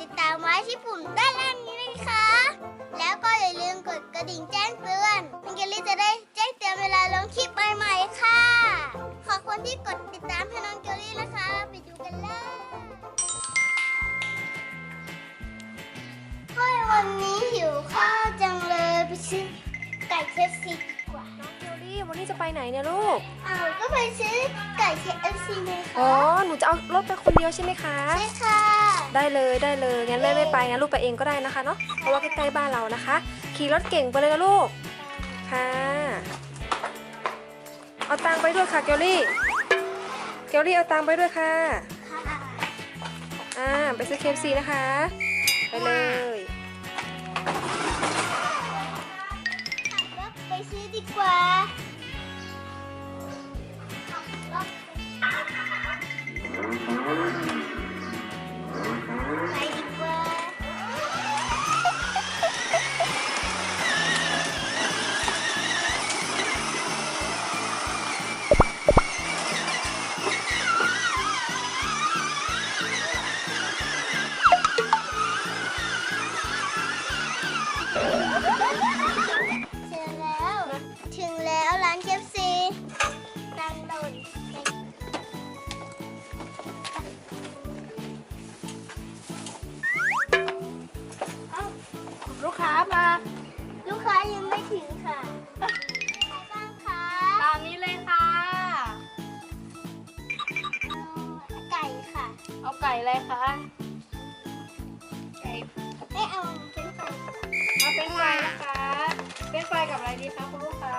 ที่ปุ่มด้านล่างนี้นะคะ แล้วก็อย่าลืมกดกระดิ่งแจ้งเตือนมิงเกลลี่จะได้แจ้งเตือนเวลาลงคลิปใหม่ๆค่ะ ขอบคุณที่กดติดตามให้น้องเกลลี่นะคะ ไปดูกันเลยเฮ้ยวันนี้หิวข้าวจังเลยไปซื้อไก่เคฟซีดีกว่า น้องเกลลี่วันนี้จะไปไหนเนี่ยลูกอ้าวก็ไปซื้อไก่เคฟซีเลยอ๋อ ค่ะหนูจะเอารถไปคนเดียวใช่ไหมคะ ใช่ค่ะ ได้เลยได้เลยงั้นแม่ไม่ไปงั้นลูกไปเองก็ได้นะคะเนาะเพราะว่าใกล้ๆบ้านเรานะคะ ขี่รถเก่งไปเลยนะลูกค่ะเอาตังค์ไปด้วยค่ะเกลลี่เกลลี่เอาตังค์ไปด้วยค่ะค่ะอ่าไปซื้อเคฟซีนะคะ ไปเลยขับรถไปซื้อดีกว่า เอาไก่อะไรคะ ไก่ไม่เอาเป็นไก่เอาเป็นไฟนะคะ เป็นไฟกับอะไรดีคะคุณลูกค้า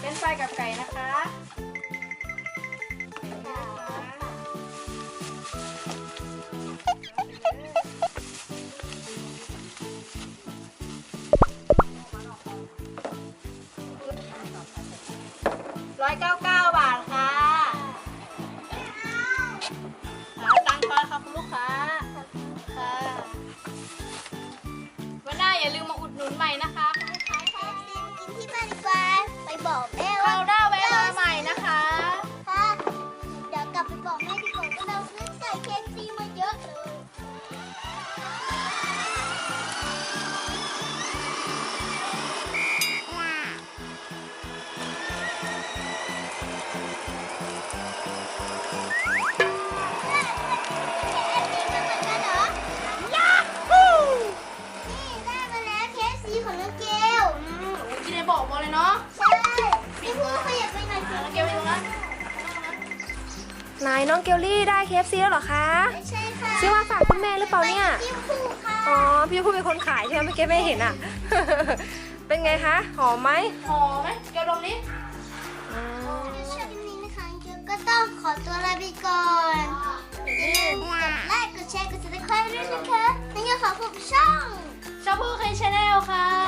เป็นไฟกับไก่นะคะร้อยเก้าเบอกแม่คว่าราวหน้าแวะมาใหม่นะคะ ค่ะเดี๋ยวกลับไปบอกแม่ดีกว่าว่าเราซื้อไก่เคฟซีมาเยอะเลย นี่ได้มาแล้วเคฟซีของน้องเกล กินในบอกหมดเลยเนาะ อยสิน้องเกลอยู่ตรงนั้นไหนน้องเกลลี่ได้เคฟซีแล้วเหรอคะ ไม่ใช่ค่ะซื้อมาฝากคุณแม่หรือเปล่าเนี่ย พี่พูดค่ะ อ๋อ พี่พูดเป็นคนขายใช่ไหมเมื่อกี้ไม่เห็นอะ เป็นไงคะ หอมไหมหอมไหมเกลดมนี้อืมเดี๋ยวชอบคลิปนี้นะคะเกลก็ต้องขอตัวลาไปก่อนอย่าลืมกดไลค์ กดแชร์ กดติดตามด้วยนะคะ แล้วก็ขอขอบคุณช่อง ชอบพูดใครชาแนลค่ะบ๊ายบาย